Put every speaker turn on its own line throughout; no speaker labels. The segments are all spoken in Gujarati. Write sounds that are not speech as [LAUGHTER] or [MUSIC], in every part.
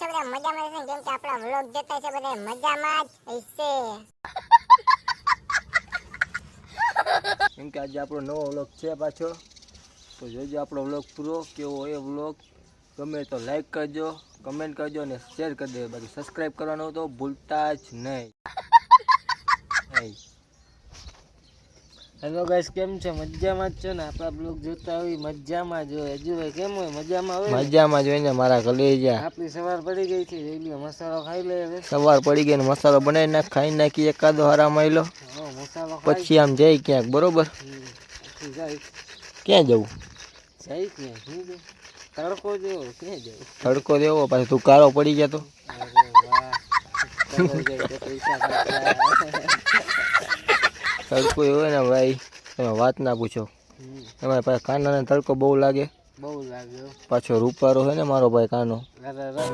છો બધા મજામાં છે કેમ કે આપણા વ્લોગ જોતા છે બધા મજામાં જ હશે.
કેમ કે આજે આપણો નવો વ્લોગ છે પાછો. તો જોજો આપણો વ્લોગ પૂરો કેવો હોય એ વ્લોગ. ગમે તો લાઈક કરજો કમેન્ટ કરજો અને શેર કરી દેજો. બાકી સબસ્ક્રાઈબ કરવાનું તો ભૂલતા જ નહીં. [LAUGHS]
હેલો ગાઈસ કેમ છે? મજામાં જ છો ને? આપણા બ્લોગ જોતા હોય મજામાં જ હોય. હજુ ભાઈ કેમ હોય? મજામાં હોય
મજામાં જોઈએ ને મારા કલેજા
આપણી સવાર પડી ગઈ છે રેલીઓ મસાલો ખાઈ લે હવે.
સવાર પડી ગઈ ને મસાલો બનાવી નાખ ખાઈ નાખી એકાદો હારા માયલો
લો મસાલો
પછી આમ જઈ ક્યાંક બરોબર? ક્યાં જવું?
જાય ક્યાં શું તડકો જેવો ક્યાં જવું?
તડકો દેવો પાછો તું કાળો પડી ગયા તો
અરે વાહ કલર જાય તો પૈસા પાછા.
તડકો એવો ને ભાઈ તમે વાત ના પૂછો. તમારે પાસે કાનાને તડકો બહુ લાગે.
બહુ લાગે
પાછો રૂપારો હોય ને મારો ભાઈ કાનો.
અરે અરે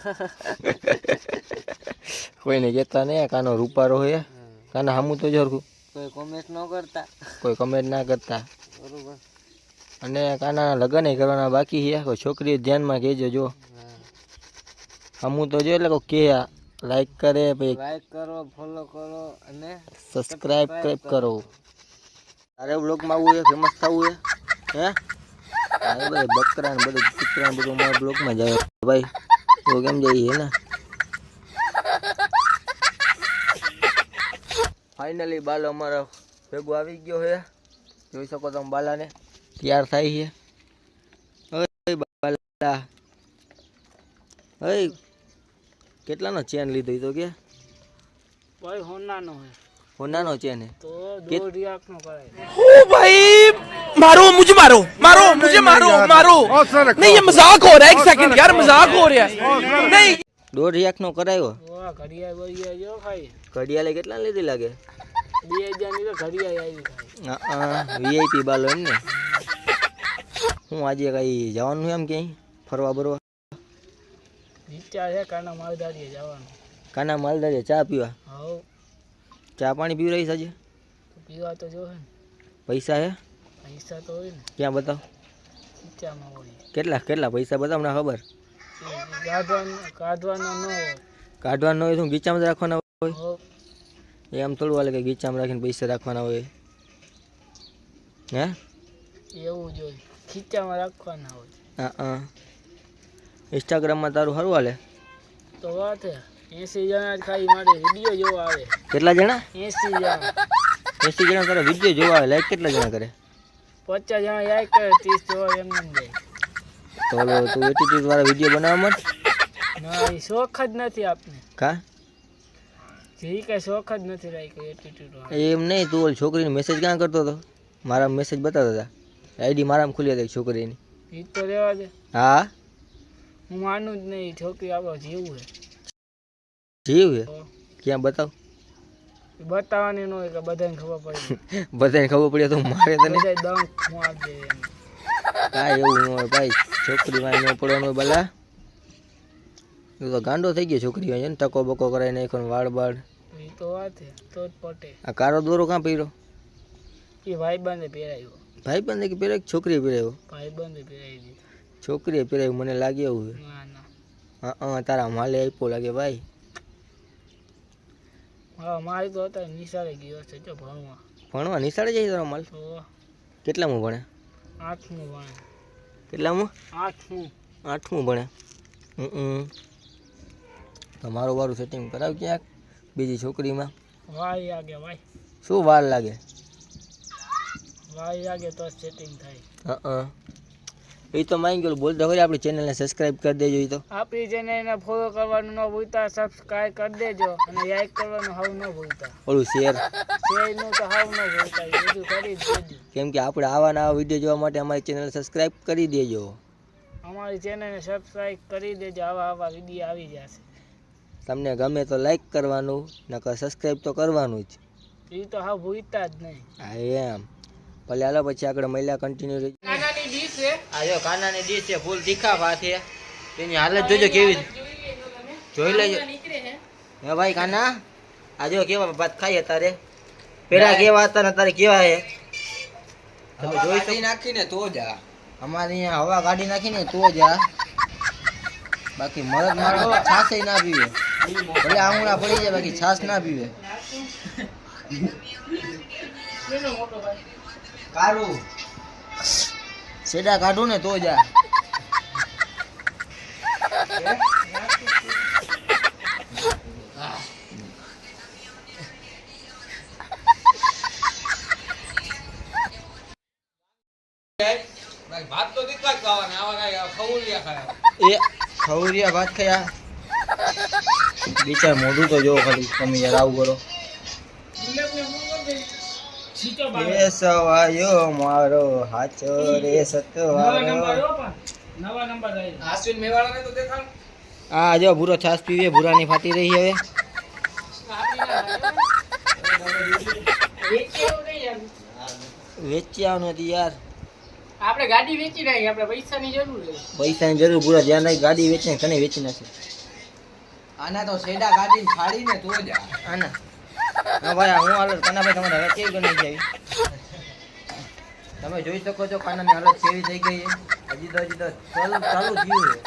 [LAUGHS]
કોઈને કહેતા નહીં કાનો રૂપારો હોય. કાના હામું તો જરખું.
કોઈ કોમેન્ટ ન કરતા.
કોઈ કમેન્ટ ના કરતા.
બરોબર.
અને કાનાના લગ્ન કરવાના બાકી છે. કોઈ છોકરી ધ્યાનમાં કહેજો જો. હમું તો જો એટલે કોઈ કે લાઈક કરે ભાઈ.
લાઈક કરો ફોલો કરો અને
સબસ્ક્રાઇબ ક્લિક કરો. તારે બ્લોગમાં આવવું છે ફેમસ થવું છે હે? અરે ભાઈ બકરા ને બધું કૂતરા બધું મારા બ્લોગમાં જાય ભાઈ તો કેમ જઈએ ને? ફાઇનલી બાલો અમારો ભેગો આવી ગયો છે. જોઈ શકો તમે બાલાને. તૈયાર થાય છે. બાલા. ઓય કેટલાનો ચેન લીધો ઈ તો કે
ભાઈ હોનાનો હે
હોનાનો ચેન હે
તો
કે-
દોઢ લાખ નો કરાય
मारो मुझे मारो मारो मुझे मारो मारो नहीं ये मजाक हो रहा है एक सेकंड यार मजाक हो रहा है नहीं
દોઢ લાખનો કરાયો
વાહ ઘડિયાળ બળિયાળ જો ખાઈ
ઘડિયાળે કેટલા લીધી લાગે
બે હજાર ની તો ઘડિયાળ આવી ખાઈ
હા વીઆઈપી બાલો એમ ને હું આજે કઈ જવાનું છે એમ ક્યાંય ફરવા બરવા
વિચાર છે કાના માલધારીએ જવાનું.
કાના માલધારીએ ચા પીવા?
હવ.
ચા પાણી પીવી રહી સાજે
પીવા તો જો ને.
પૈસા હે?
પૈસા તો હોય ને.
ક્યાં બતાવ?
હોય.
કેટલા કેટલા પૈસા બતાવ મને ખબર?
કાઢવાનું કાઢવાના ન હોય.
કાઢવાનું હોય શું ગીચામાં રાખવાના હોય? એમ થોડું હાલે કે ગીચામાં રાખીને પૈસા રાખવાના હોય. હે?
એવું જ હોય. ખીચામાં રાખવાના હોય.
હા હા. ઇન્સ્ટાગ્રામમાં તારું સારું હાલે?
તો વાત હે. એસી જણા જ ખાલી મારે વીડિયો જોવા આવે.
કેટલા જણા?
એસી જણા.
એસી જણા તારા વીડિયો જોવા આવે. લાઈક કેટલા જણા કરે?
પચાસ જણા યાદ કરે ત્રીસ જોવા એમને એમ જાય
તો ઓલો તું એટીટ્યુડ વાળા વીડિયો બનાવવા માંડ
ના એ શોખ જ નથી આપને.
કા?
જે કઈ શોખ જ નથી રાખ્યો એટીટ્યુડ
એમ નહીં તું ઓલી છોકરીને મેસેજ ક્યાં કરતો હતો? મારા મેસેજ બતાવતા હતા. આઈડી મારામાં ખુલી હતી છોકરીની.
એ તો રહેવા દે.
હા?
હું માનું જ નહીં છોકરી આપણો જીવ છે.
જીવ છે? ક્યાં બતાવ?
બતાવવાની ન હોય કે બધાને ખબર પડી [LAUGHS]
બધાને ખબર પડી તો મારે તને
દમ હું આપી
કાંઈ એવું ન હોય ભાઈ છોકરી માં ન પડવાનું ભલા. તું તો ગાંડો થઈ ગયો છોકરી હોય ને ટકો બકો કરાવી નાખ્યો વાળ બાળ.
એ તો વાત છે તો જ પટે.
આ કારો દોરો ક્યાં પહેર્યો?
એ ભાઈ બંધે પહેરાયો.
ભાઈ બંધે કે પહેર્યો છોકરી પહેરાયો?
ભાઈ બંધે પહેરાવી દીધો.
છોકરીએ પહેરાવ્યું મને લાગે એવું હા હા તારા માલે આપ્યો લાગે ભાઈ.
હા મારી તો અત્યારે નિશાળે ગયો છે જો ભણવા.
ભણવા નિશાળે જાય તારો માલ?
તો
કેટલામાં ભણે?
આઠમું ભણે.
કેટલામાં?
આઠમું.
આઠમું ભણે. હમ તમારું વારું સેટિંગ કરાવ ક્યાંક બીજી છોકરીમાં.
વાય લાગે ભાઈ.
શું વાર લાગે?
વાય લાગે તો સેટિંગ થાય.
હા હા. એ તો માંગી ગયો બોલતા હોય આપણી ચેનલને સબસ્ક્રાઈબ કરી દેજો એ તો.
આપણી ચેનલને ફોલો કરવાનું ન ભૂલતા સબસ્ક્રાઇબ કરી દેજો અને લાઈક કરવાનું હાવ ન ભૂલતા.
ઓલું શેર
શેરનું તો હાવ ન ભૂલતા એ બધું કરી દેજો.
કેમ કે આપણે આવા નવા વીડિયો જોવા માટે અમારી ચેનલ સબસ્ક્રાઈબ કરી દેજો.
અમારી ચેનલને સબસ્ક્રાઇબ કરી દેજો આવા આવા વીડિયો આવી જશે.
તમને ગમે તો લાઈક કરવાનું નકર સબસ્ક્રાઈબ તો કરવાનું જ.
એ તો હાવ ભૂલતા જ નહીં.
હા એમ. ભલે હાલો પછી આગળ મહિલા કન્ટિન્યુ
છે?
આ જો કાનાની ડીશ છે ફૂલ તીખા ભાત તેની હાલત જોજો કેવી જોઈ લેજો હે. ભાઈ કાના? આ જો કેવા ભાત ખાઈ તારે પેલા કેવા હતા ને તારે કેવા હે? તમે જોઈ શકો.
નાખીને તો જા.
અમારે અહીંયા હવા કાઢી નાખીને તો જા. બાકી મરદ મારો છાસ ના પીવે. ભલે આંગળા પડી જાય બાકી છાસ ના પીવે. કાઢું સેડા કાઢું ને તો જા એ ખવરિયા ભાત ખાયા. બિચાર મોઢું તો જો ખાલી. તમે યાર આવું કરો. એ સવાયો મારો હાચો રે સતવારો આ જો ભૂરો છાસ પીવે ભૂરાની ફાટી રહી હવે. વેચ્યા નથી યાર.
આપણે ગાડી વેચી નાખી આપણે પૈસાની જરૂર છે.
પૈસાની જરૂર પૂરા ધ્યાન રાખી ગાડી વેચીને કને વેચી નાખી. આના તો સેડા ગાડી ફાડીને તો જ આના. હા ભાઈ હું હાલત કાનાભાઈ તમારે હાલત કેવી ગણી જાય તમે જોઈ શકો છો કાનાની હાલત કેવી થઈ ગઈ હજી તો હજી તો ચાલુ ચાલુ થયું છે.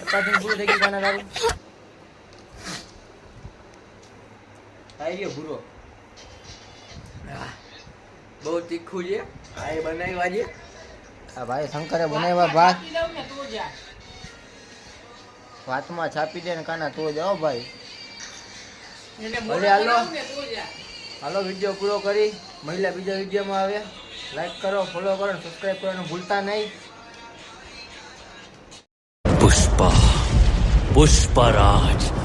અત્યારથી પૂરું થઈ ગયું કાના તારું? આવી ગયો ભૂરો?
બહુ તીખું છે. આ એ બનાવ્યા છે.
આ ભાઈ શંકરે બનાવ્યા ભાત. ભાતમાં છાપી દે ને કાના તો જાઓ ભાઈ.
એને
ભલે હાલો. હાલો, વીડિયો પૂરો કરી. મહિલા બીજા વિડીયોમાં આવ્યા. લાઈક કરો ફોલો કરો સબસ્ક્રાઈબ કરવાનું ભૂલતા નહીં.
પુષ્પા, પુષ્પરાજ.